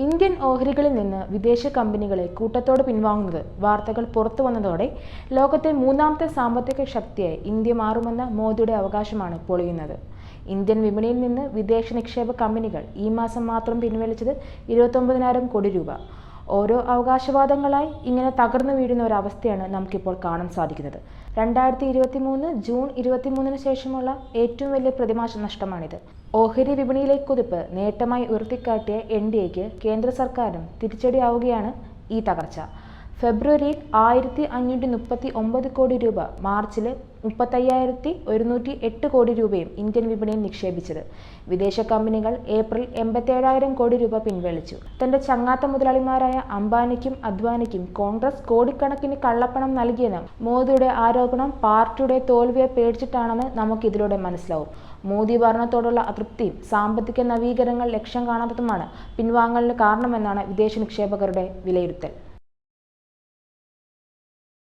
Indian ഓഹരികളിൽ നിന്ന് വിദേശ കമ്പനികളെ കൂട്ടത്തോടെ പിൻവാങ്ങുന്നത് വാർത്തകൾ പുറത്തു വന്നതോടെ ലോകത്തെ മൂന്നാമത്തെ സാമ്പത്തിക ശക്തിയായി ഇന്ത്യ മാറുമെന്ന മോദിയുടെ അവകാശമാണ് പൊളിയുന്നത്. ഇന്ത്യൻ വിപണിയിൽ നിന്ന് വിദേശ നിക്ഷേപ കമ്പനികൾ ഈ മാസം മാത്രം പിൻവലിച്ചത് ഇരുപത്തൊമ്പതിനായിരം കോടി രൂപ. ഓരോ അവകാശവാദങ്ങളായി ഇങ്ങനെ തകർന്നു വീഴുന്ന ഒരു ഒരവസ്ഥയാണ് നമുക്കിപ്പോൾ കാണാൻ സാധിക്കുന്നത്. രണ്ടായിരത്തി ഇരുപത്തി മൂന്ന് ജൂൺ ഇരുപത്തിമൂന്നിന് ശേഷമുള്ള ഏറ്റവും വലിയ പ്രതിമാസ നഷ്ടമാണിത്. ഓഹരി വിപണിയിലെ കുതിപ്പ് നേട്ടമായി ഉയർത്തിക്കാട്ടിയ എൻ ഡി എക്ക് കേന്ദ്ര സർക്കാരും തിരിച്ചടിയാവുകയാണ് ഈ തകർച്ച. ഫെബ്രുവരിയിൽ ആയിരത്തി അഞ്ഞൂറ്റി മുപ്പത്തി ഒമ്പത് കോടി രൂപ മാർച്ചിൽ മുപ്പത്തയ്യായിരത്തി ഒരുന്നൂറ്റി എട്ട് കോടി രൂപയും ഇന്ത്യൻ വിപണിയിൽ നിക്ഷേപിച്ചത്. വിദേശ കമ്പനികൾ ഏപ്രിൽ എൺപത്തേഴായിരം കോടി രൂപ പിൻവലിച്ചു. തന്റെ ചങ്ങാത്ത മുതലാളിമാരായ അംബാനിക്കും അദ്വാനിക്കും കോൺഗ്രസ് കോടിക്കണക്കിന് കള്ളപ്പണം നൽകിയെന്ന് മോദിയുടെ ആരോപണം പാർട്ടിയുടെ തോൽവിയെ പേടിച്ചിട്ടാണെന്ന് നമുക്ക് ഇതിലൂടെ മനസ്സിലാവും. മോദി ഭരണത്തോടുള്ള അതൃപ്തിയും സാമ്പത്തിക നവീകരണങ്ങൾ ലക്ഷ്യം കാണാത്തതുമാണ് പിൻവാങ്ങലിന് കാരണമെന്നാണ് വിദേശ നിക്ഷേപകരുടെ വിലയിരുത്തൽ.